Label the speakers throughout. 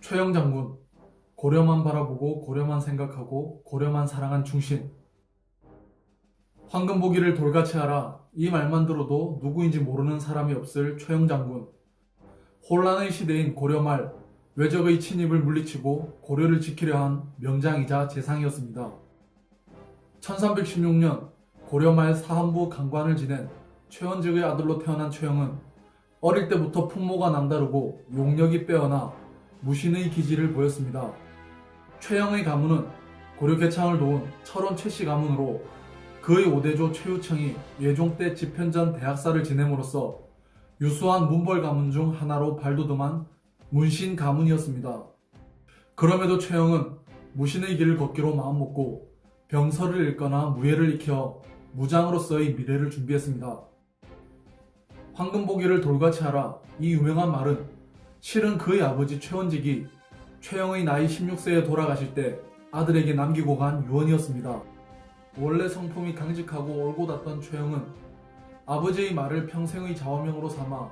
Speaker 1: 최영 장군, 고려만 바라보고 고려만 생각하고 고려만 사랑한 충신. 황금보기를 돌같이 하라. 이 말만 들어도 누구인지 모르는 사람이 없을 최영 장군. 혼란의 시대인 고려 말 외적의 침입을 물리치고 고려를 지키려 한 명장이자 재상이었습니다. 1316년 고려 말 사한부 강관을 지낸 최원직의 아들로 태어난 최영은 어릴 때부터 풍모가 남다르고 용력이 빼어나 무신의 기질을 보였습니다. 최영의 가문은 고려 개창을 도운 철원 최씨 가문으로 그의 오대조 최유청이 예종 때 집현전 대학사를 지냄으로써 유수한 문벌 가문 중 하나로 발돋움한 문신 가문이었습니다. 그럼에도 최영은 무신의 길을 걷기로 마음먹고 병서를 읽거나 무예를 익혀 무장으로서의 미래를 준비했습니다. 황금보기를 돌같이 하라 이 유명한 말은 실은 그의 아버지 최원직이 최영의 나이 16세에 돌아가실 때 아들에게 남기고 간 유언이었습니다. 원래 성품이 강직하고 올곧았던 최영은 아버지의 말을 평생의 좌우명으로 삼아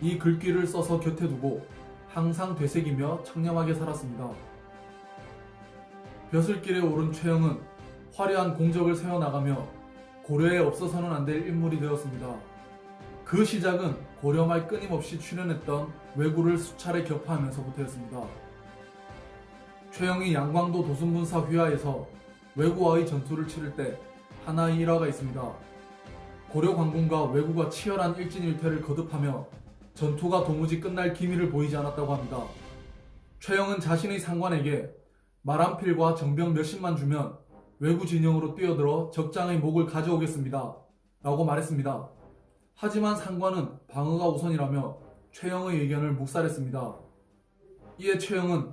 Speaker 1: 이 글귀를 써서 곁에 두고 항상 되새기며 청렴하게 살았습니다. 벼슬길에 오른 최영은 화려한 공적을 세워나가며 고려에 없어서는 안 될 인물이 되었습니다. 그 시작은 고려말 끊임없이 출연했던 왜구를 수차례 격파하면서부터였습니다. 최영이 양광도 도순분사 휘하에서 왜구와의 전투를 치를 때 하나의 일화가 있습니다. 고려 관군과 왜구가 치열한 일진일퇴를 거듭하며 전투가 도무지 끝날 기미를 보이지 않았다고 합니다. 최영은 자신의 상관에게 말한필과 정병 몇십만 주면 외구 진영으로 뛰어들어 적장의 목을 가져오겠습니다. 라고 말했습니다. 하지만 상관은 방어가 우선이라며 최영의 의견을 묵살했습니다. 이에 최영은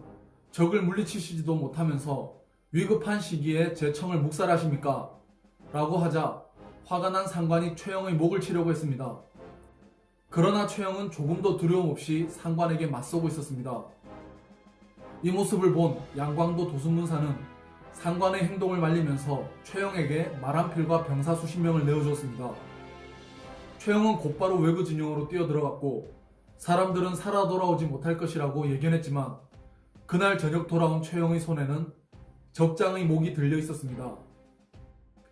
Speaker 1: 적을 물리치시지도 못하면서 위급한 시기에 제 청을 묵살하십니까? 라고 하자 화가 난 상관이 최영의 목을 치려고 했습니다. 그러나 최영은 조금도 두려움 없이 상관에게 맞서고 있었습니다. 이 모습을 본 양광도 도순문사는 상관의 행동을 말리면서 최영에게 말한필과 병사 수십 명을 내어주었습니다. 최영은 곧바로 외구 진영으로 뛰어들어갔고 사람들은 살아 돌아오지 못할 것이라고 예견했지만 그날 저녁 돌아온 최영의 손에는 적장의 목이 들려 있었습니다.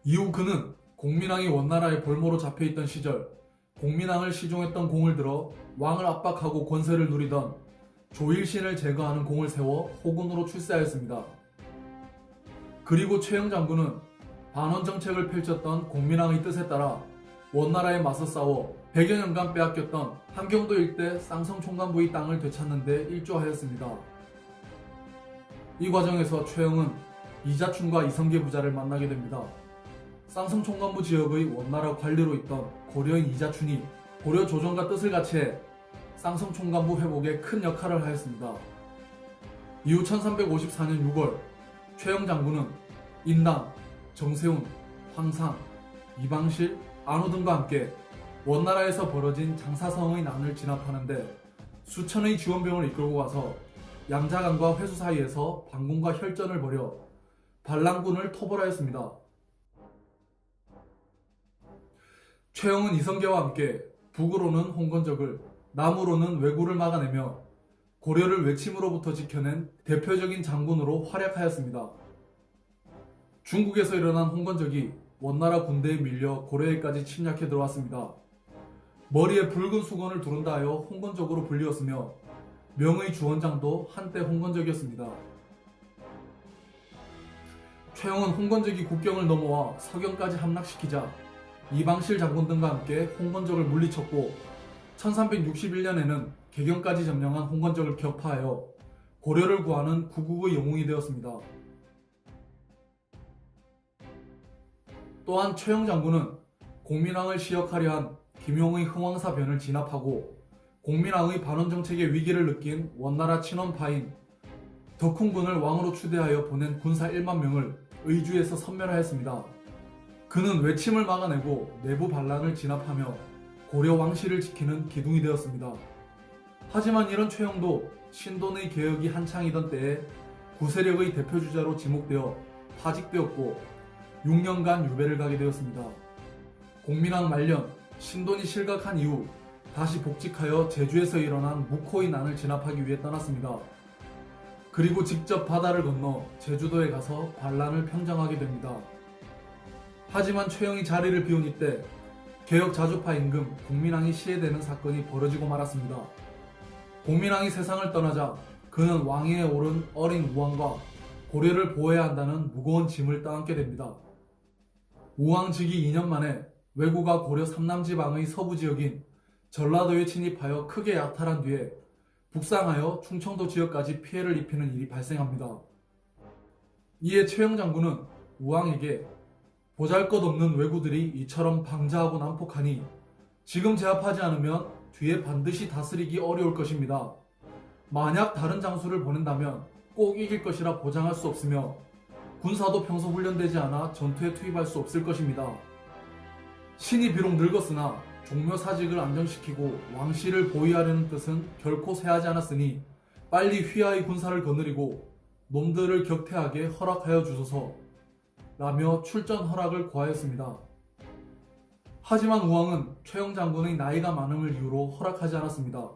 Speaker 1: 이후 그는 공민왕이 원나라의 볼모로 잡혀있던 시절 공민왕을 시종했던 공을 들어 왕을 압박하고 권세를 누리던 조일신을 제거하는 공을 세워 호군으로 출세하였습니다. 그리고 최영 장군은 반원 정책을 펼쳤던 공민왕의 뜻에 따라 원나라에 맞서 싸워 100여 년간 빼앗겼던 함경도 일대 쌍성 총관부의 땅을 되찾는데 일조하였습니다. 이 과정에서 최영은 이자춘과 이성계 부자를 만나게 됩니다. 쌍성 총관부 지역의 원나라 관리로 있던 고려인 이자춘이 고려 조정과 뜻을 같이해 쌍성 총관부 회복에 큰 역할을 하였습니다. 이후 1354년 6월 최영 장군은 인남, 정세훈, 황상, 이방실, 안호 등과 함께 원나라에서 벌어진 장사성의 난을 진압하는데 수천의 지원병을 이끌고 가서 양자강과 회수 사이에서 반군과 혈전을 벌여 반란군을 토벌하였습니다. 최영은 이성계와 함께 북으로는 홍건적을 남으로는 왜구를 막아내며 고려를 외침으로부터 지켜낸 대표적인 장군으로 활약하였습니다. 중국에서 일어난 홍건적이 원나라 군대에 밀려 고려에까지 침략해 들어왔습니다. 머리에 붉은 수건을 두른다 하여 홍건적으로 불리웠으며 명의 주원장도 한때 홍건적이었습니다. 최영은 홍건적이 국경을 넘어와 서경까지 함락시키자 이방실 장군 등과 함께 홍건적을 물리쳤고 1361년에는 개경까지 점령한 홍건적을 격파하여 고려를 구하는 구국의 영웅이 되었습니다. 또한 최영 장군은 공민왕을 시역하려 한 김용의 흥왕사 변을 진압하고 공민왕의 반원 정책의 위기를 느낀 원나라 친원파인 덕훈군을 왕으로 추대하여 보낸 군사 1만 명을 의주에서 선멸하였습니다. 그는 외침을 막아내고 내부 반란을 진압하며 고려 왕실을 지키는 기둥이 되었습니다. 하지만 이런 최영도 신돈의 개혁이 한창이던 때에 구세력의 대표주자로 지목되어 파직되었고 6년간 유배를 가게 되었습니다. 공민왕 말년 신돈이 실각한 이후 다시 복직하여 제주에서 일어난 무코의 난을 진압하기 위해 떠났습니다. 그리고 직접 바다를 건너 제주도에 가서 반란을 평정하게 됩니다. 하지만 최영이 자리를 비운 이때 개혁 자주파 임금 공민왕이 시해되는 사건이 벌어지고 말았습니다. 공민왕이 세상을 떠나자 그는 왕위에 오른 어린 우왕과 고려를 보호해야 한다는 무거운 짐을 떠안게 됩니다. 우왕 즉위 2년 만에 왜구가 고려 삼남지방의 서부 지역인 전라도에 침입하여 크게 약탈한 뒤에 북상하여 충청도 지역까지 피해를 입히는 일이 발생합니다. 이에 최영 장군은 우왕에게 보잘것없는 왜구들이 이처럼 방자하고 난폭하니 지금 제압하지 않으면 뒤에 반드시 다스리기 어려울 것입니다. 만약 다른 장수를 보낸다면 꼭 이길 것이라 보장할 수 없으며 군사도 평소 훈련되지 않아 전투에 투입할 수 없을 것입니다. 신이 비록 늙었으나 종묘 사직을 안정시키고 왕실을 보위하려는 뜻은 결코 쇠하지 않았으니 빨리 휘하의 군사를 거느리고 놈들을 격퇴하게 허락하여 주소서 라며 출전 허락을 구하였습니다. 하지만 우왕은 최영 장군의 나이가 많음을 이유로 허락하지 않았습니다.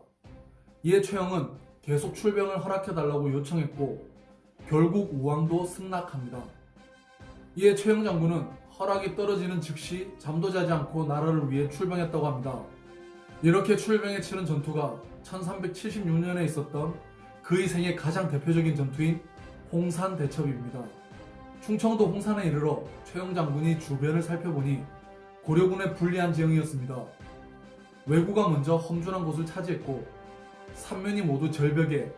Speaker 1: 이에 최영은 계속 출병을 허락해달라고 요청했고 결국 우왕도 승낙합니다. 이에 최영 장군은 허락이 떨어지는 즉시 잠도 자지 않고 나라를 위해 출병했다고 합니다. 이렇게 출병에 치른 전투가 1376년에 있었던 그의 생애 가장 대표적인 전투인 홍산 대첩입니다. 충청도 홍산에 이르러 최영 장군이 주변을 살펴보니 고려군의 불리한 지형이었습니다. 왜구가 먼저 험준한 곳을 차지했고 삼면이 모두 절벽에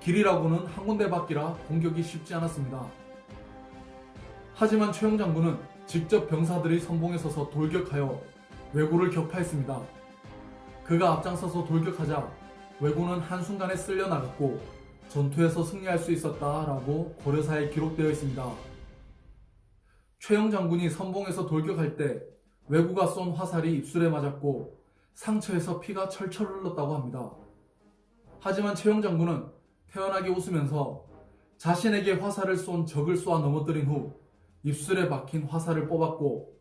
Speaker 1: 길이라고는 한 군데 밖이라 공격이 쉽지 않았습니다. 하지만 최영 장군은 직접 병사들이 선봉에 서서 돌격하여 왜구를 격파했습니다. 그가 앞장서서 돌격하자 왜구는 한순간에 쓸려 나갔고 전투에서 승리할 수 있었다라고 고려사에 기록되어 있습니다. 최영 장군이 선봉에서 돌격할 때 왜구가 쏜 화살이 입술에 맞았고 상처에서 피가 철철 흘렀다고 합니다. 하지만 최영 장군은 태연하게 웃으면서 자신에게 화살을 쏜 적을 쏘아 넘어뜨린 후 입술에 박힌 화살을 뽑았고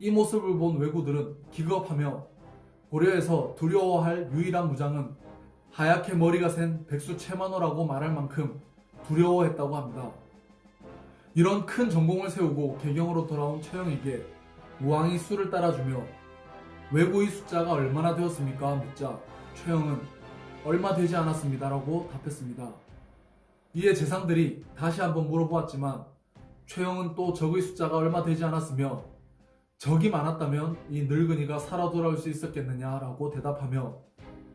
Speaker 1: 이 모습을 본 왜구들은 기겁하며 고려에서 두려워할 유일한 무장은 하얗게 머리가 센 백수 채만호라고 말할 만큼 두려워했다고 합니다. 이런 큰 전공을 세우고 개경으로 돌아온 최영에게 우왕이 수를 따라주며 왜구의 숫자가 얼마나 되었습니까? 묻자 최영은 얼마 되지 않았습니다라고 답했습니다. 이에 재상들이 다시 한번 물어보았지만 최영은 또 적의 숫자가 얼마 되지 않았으며 적이 많았다면 이 늙은이가 살아 돌아올 수 있었겠느냐라고 대답하며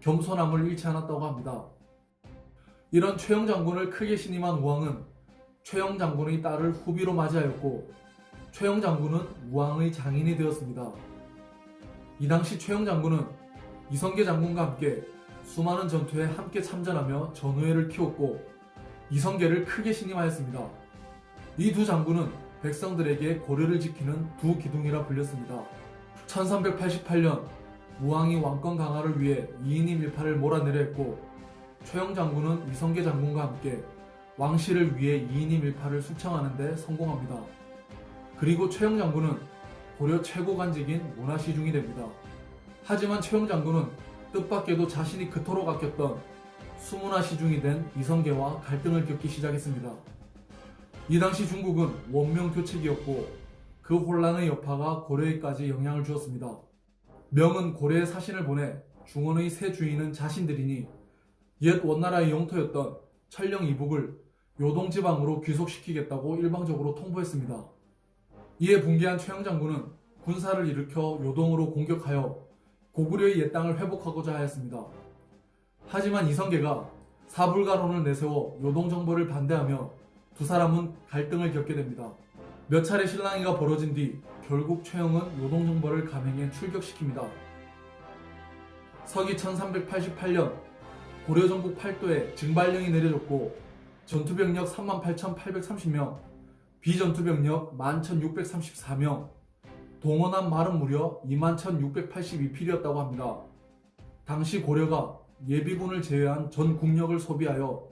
Speaker 1: 겸손함을 잃지 않았다고 합니다. 이런 최영 장군을 크게 신임한 우왕은 최영 장군의 딸을 후비로 맞이하였고 최영 장군은 우왕의 장인이 되었습니다. 이 당시 최영 장군은 이성계 장군과 함께 수많은 전투에 함께 참전하며 전우회를 키웠고 이성계를 크게 신임하였습니다. 이 두 장군은 백성들에게 고려를 지키는 두 기둥이라 불렸습니다. 1388년 우왕이 왕권 강화를 위해 이인임 일파를 몰아내려 했고 최영 장군은 이성계 장군과 함께 왕실을 위해 이인임 일파를 숙청하는 데 성공합니다. 그리고 최영 장군은 고려 최고 관직인 문화시중이 됩니다. 하지만 최영 장군은 뜻밖에도 자신이 그토록 아꼈던 수문화 시중이 된 이성계와 갈등을 겪기 시작했습니다. 이 당시 중국은 원명 교칙이었고 그 혼란의 여파가 고려에까지 영향을 주었습니다. 명은 고려에 사신을 보내 중원의 새 주인은 자신들이니 옛 원나라의 영토였던 천령 이북을 요동 지방으로 귀속시키겠다고 일방적으로 통보했습니다. 이에 붕괴한 최영 장군은 군사를 일으켜 요동으로 공격하여 고구려의 옛 땅을 회복하고자 하였습니다. 하지만 이성계가 사불가론을 내세워 요동 정보를 반대하며 두 사람은 갈등을 겪게 됩니다. 몇 차례 실랑이가 벌어진 뒤 결국 최영은 요동 정보를 감행해 출격시킵니다. 서기 1388년 고려 전국 팔도에 증발령이 내려졌고 전투병력 38,830명, 비전투병력 11,634명, 동원한 말은 무려 21,682필이었다고 합니다. 당시 고려가 예비군을 제외한 전 국력을 소비하여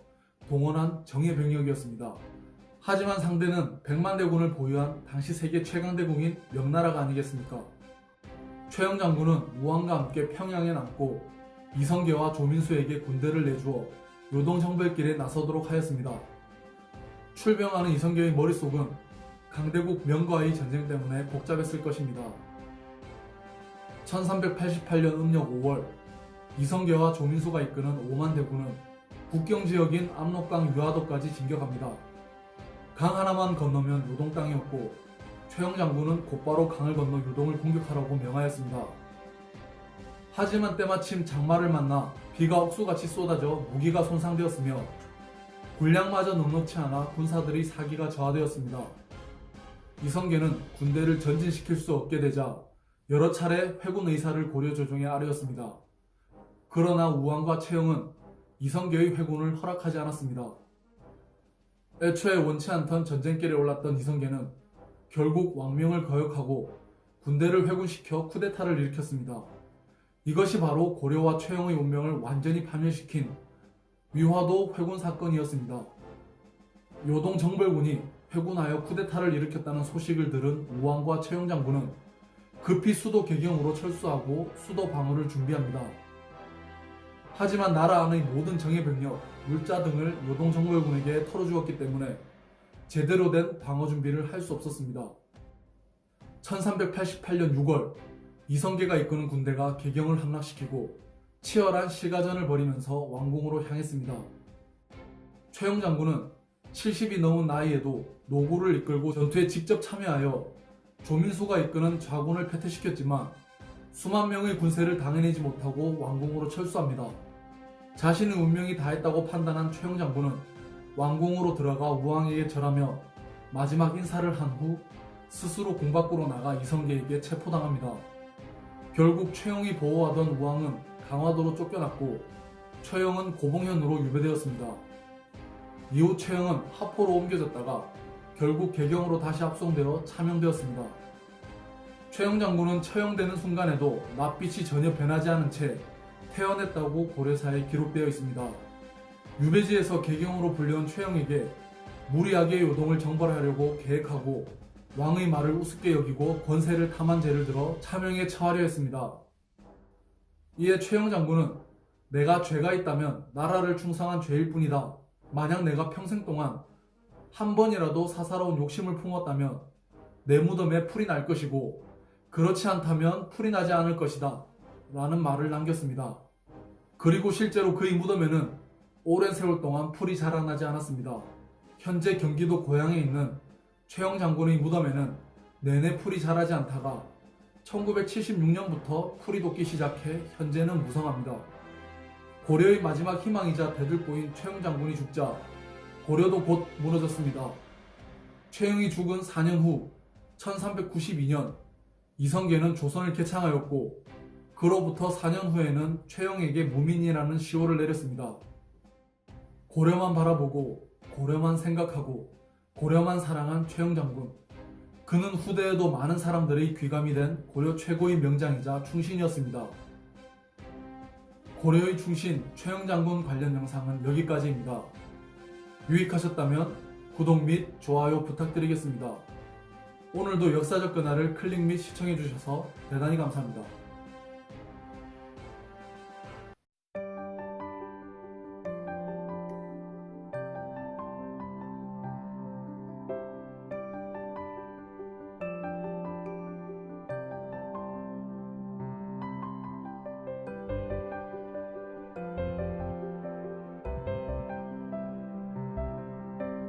Speaker 1: 동원한 정예 병력이었습니다. 하지만 상대는 100만 대군을 보유한 당시 세계 최강 대국인 명나라가 아니겠습니까? 최영 장군은 우왕과 함께 평양에 남고 이성계와 조민수에게 군대를 내주어 요동 정벌길에 나서도록 하였습니다. 출병하는 이성계의 머릿속은 강대국 명과의 전쟁 때문에 복잡했을 것입니다. 1388년 음력 5월 이성계와 조민수가 이끄는 5만 대군은 국경 지역인 압록강 유하도까지 진격합니다. 강 하나만 건너면 요동 땅이었고 최영 장군은 곧바로 강을 건너 요동을 공격하라고 명하였습니다. 하지만 때마침 장마를 만나 비가 억수같이 쏟아져 무기가 손상되었으며 군량마저 넉넉치 않아 군사들의 사기가 저하되었습니다. 이성계는 군대를 전진시킬 수 없게 되자 여러 차례 회군 의사를 고려 조정에 아뢰었습니다. 그러나 우왕과 최영은 이성계의 회군을 허락하지 않았습니다. 애초에 원치 않던 전쟁길에 올랐던 이성계는 결국 왕명을 거역하고 군대를 회군시켜 쿠데타를 일으켰습니다. 이것이 바로 고려와 최영의 운명을 완전히 파멸시킨 위화도 회군 사건이었습니다. 요동 정벌군이 회군하여 쿠데타를 일으켰다는 소식을 들은 우왕과 최영 장군은 급히 수도 개경으로 철수하고 수도 방어를 준비합니다. 하지만 나라 안의 모든 정예 병력, 물자 등을 요동 정벌군에게 털어주었기 때문에 제대로 된 방어 준비를 할 수 없었습니다. 1388년 6월 이성계가 이끄는 군대가 개경을 함락시키고 치열한 시가전을 벌이면서 왕궁으로 향했습니다. 최영 장군은 70이 넘은 나이에도 노구를 이끌고 전투에 직접 참여하여 조민수가 이끄는 좌군을 패퇴시켰지만 수만 명의 군세를 당해내지 못하고 왕궁으로 철수합니다. 자신의 운명이 다했다고 판단한 최영 장군은 왕궁으로 들어가 우왕에게 절하며 마지막 인사를 한 후 스스로 공 밖으로 나가 이성계에게 체포당합니다. 결국 최영이 보호하던 우왕은 강화도로 쫓겨났고 최영은 고봉현으로 유배되었습니다. 이후 최영은 하포로 옮겨졌다가 결국 개경으로 다시 합송되어 차명되었습니다. 최영 장군은 처형되는 순간에도 낯빛이 전혀 변하지 않은 채 태어났다고 고려사에 기록되어 있습니다. 유배지에서 개경으로 불려온 최영에게 무리하게 요동을 정벌하려고 계획하고 왕의 말을 우습게 여기고 권세를 탐한 죄를 들어 차명에 처하려 했습니다. 이에 최영 장군은 내가 죄가 있다면 나라를 충성한 죄일 뿐이다. 만약 내가 평생 동안 한 번이라도 사사로운 욕심을 품었다면 내 무덤에 풀이 날 것이고 그렇지 않다면 풀이 나지 않을 것이다. 라는 말을 남겼습니다. 그리고 실제로 그의 무덤에는 오랜 세월 동안 풀이 자라나지 않았습니다. 현재 경기도 고향에 있는 최영 장군의 무덤에는 내내 풀이 자라지 않다가 1976년부터 풀이 돋기 시작해 현재는 무성합니다. 고려의 마지막 희망이자 대들보인 최영 장군이 죽자 고려도 곧 무너졌습니다. 최영이 죽은 4년 후 1392년 이성계는 조선을 개창하였고 그로부터 4년 후에는 최영에게 무민이라는 시호를 내렸습니다. 고려만 바라보고 고려만 생각하고 고려만 사랑한 최영 장군. 그는 후대에도 많은 사람들의 귀감이 된 고려 최고의 명장이자 충신이었습니다. 고려의 충신 최영 장군 관련 영상은 여기까지입니다. 유익하셨다면 구독 및 좋아요 부탁드리겠습니다. 오늘도 역사적 그날을 클릭 및 시청해주셔서 대단히 감사합니다.